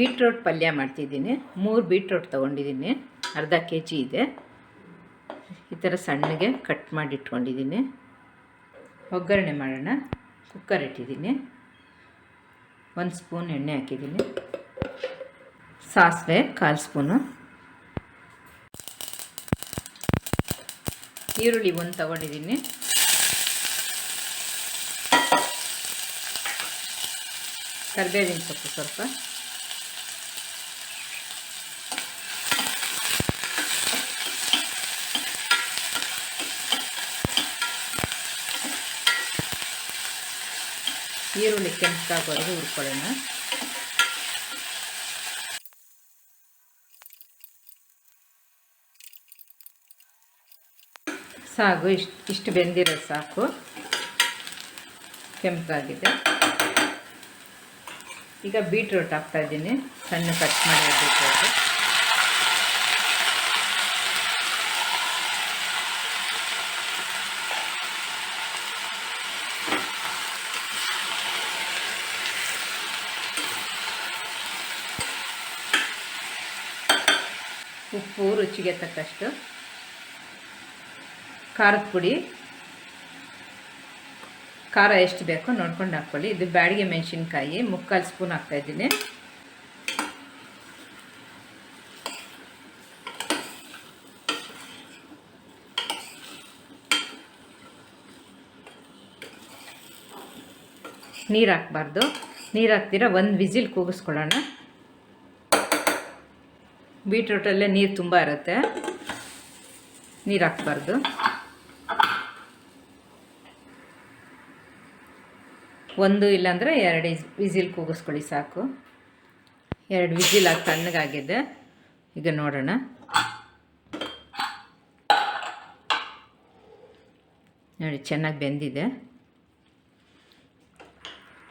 Beetroot ಪಲ್ಯ ಮಾಡ್ತಿದ್ದೀನಿ. ಮೂರು ಬೀಟ್ರೋಟ್ ತೊಗೊಂಡಿದ್ದೀನಿ. ಅರ್ಧ ಕೆ ಜಿ ಇದೆ. ಈ ಥರ ಸಣ್ಣಗೆ ಕಟ್ ಮಾಡಿ ಇಟ್ಕೊಂಡಿದ್ದೀನಿ. ಒಗ್ಗರಣೆ ಮಾಡೋಣ. ಕುಕ್ಕರ್ ಇಟ್ಟಿದ್ದೀನಿ. ಒಂದು ಸ್ಪೂನ್ ಎಣ್ಣೆ ಹಾಕಿದ್ದೀನಿ. ಸಾಸಿವೆ, ಕಾಲು ಸ್ಪೂನು. ಈರುಳ್ಳಿ ಒಂದು ತೊಗೊಂಡಿದ್ದೀನಿ. ಕರಿಬೇವಿನ ಸೊಪ್ಪು ಸ್ವಲ್ಪ. ಈರುಳ್ಳಿ ಕೆಂಪಾಗೋದು ಹುರ್ಕೊಳ್ಳೋಣ. ಸಾಗು, ಇಷ್ಟು ಇಷ್ಟು ಬೆಂದಿರೋದು ಸಾಕು. ಕೆಂಪಾಗಿದೆ. ಈಗ ಬೀಟ್ರೋಟ್ ಹಾಕ್ತಾಯಿದ್ದೀನಿ ಸಣ್ಣ ಕಟ್ ಮಾಡಿ ಬೀಟ್ರೋಟ್ ಉಪ್ಪು, ರುಚಿಗೆ ತಕ್ಕಷ್ಟು. ಖಾರದ ಪುಡಿ. ಖಾರ ಎಷ್ಟು ಬೇಕೋ ನೋಡ್ಕೊಂಡು ಹಾಕ್ಕೊಳ್ಳಿ. ಇದು ಬ್ಯಾಡಿಗೆ ಮೆಣಸಿನ್ಕಾಯಿ, ಮುಕ್ಕಾಲು ಸ್ಪೂನ್ ಹಾಕ್ತಾಯಿದ್ದೀನಿ ನೀರು ಹಾಕ್ಬಾರ್ದು. ನೀರು ಹಾಕ್ತೀರಾ ಒಂದು ವಿಸಿಲ್ ಕೂಗಿಸ್ಕೊಳ್ಳೋಣ. ಬೀಟ್ರೂಟಲ್ಲೇ ನೀರು ತುಂಬ ಇರುತ್ತೆ. ನೀರು ಹಾಕ್ಬಾರ್ದು. ಒಂದು ಇಲ್ಲಾಂದರೆ ಎರಡು ವಿಸಿಲ್ ಕೂಗಿಸ್ಕೊಳ್ಳಿ ಸಾಕು. ಎರಡು ವಿಸಿಲ್ ಆಗಿ ತಣ್ಣಗಾಗಿದೆ. ಈಗ ನೋಡೋಣ. ನೋಡಿ, ಚೆನ್ನಾಗಿ ಬೆಂದಿದೆ.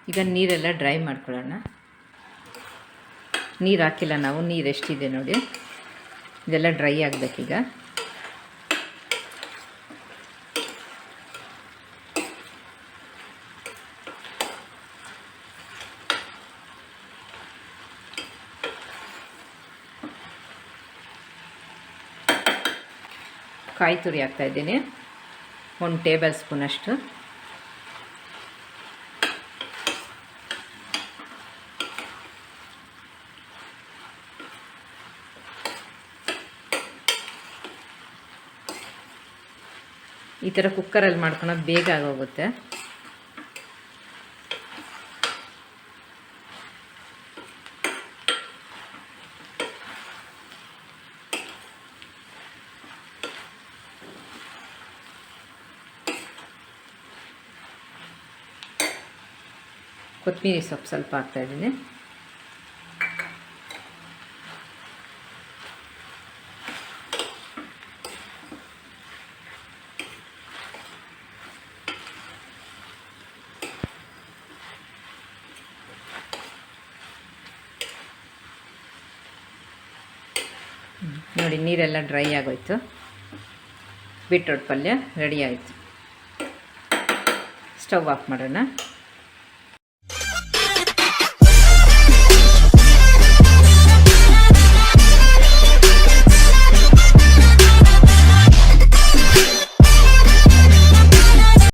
ಈಗ ನೀರೆಲ್ಲ ಡ್ರೈ ಮಾಡ್ಕೊಳ್ಳೋಣ. ನೀರು ಹಾಕಿಲ್ಲ ನಾವು, ನೀರು ಎಷ್ಟಿದೆ ನೋಡಿ. ಇದೆಲ್ಲ ಡ್ರೈ ಆಗಬೇಕೀಗ. ಕಾಯಿ ತುರಿ ಹಾಕ್ತಾಯಿದ್ದೀನಿ ಒಂದು ಟೇಬಲ್ ಸ್ಪೂನಷ್ಟು ಈ ಥರ ಕುಕ್ಕರಲ್ಲಿ ಮಾಡ್ಕೊಳೋದು ಬೇಗ ಆಗೋಗುತ್ತೆ. ಕೊತ್ತಂಬರಿ ಸೊಪ್ಪು ಸ್ವಲ್ಪ ಹಾಕ್ತಾಯಿದ್ದೀನಿ ನೋಡಿ ನೀರೆಲ್ಲ ಡ್ರೈ ಆಗೋಯ್ತು. ಬೀಟ್ರೋಟ್ ಪಲ್ಯ ರೆಡಿ ಆಯಿತು. ಸ್ಟವ್ ಆಫ್ ಮಾಡೋಣ.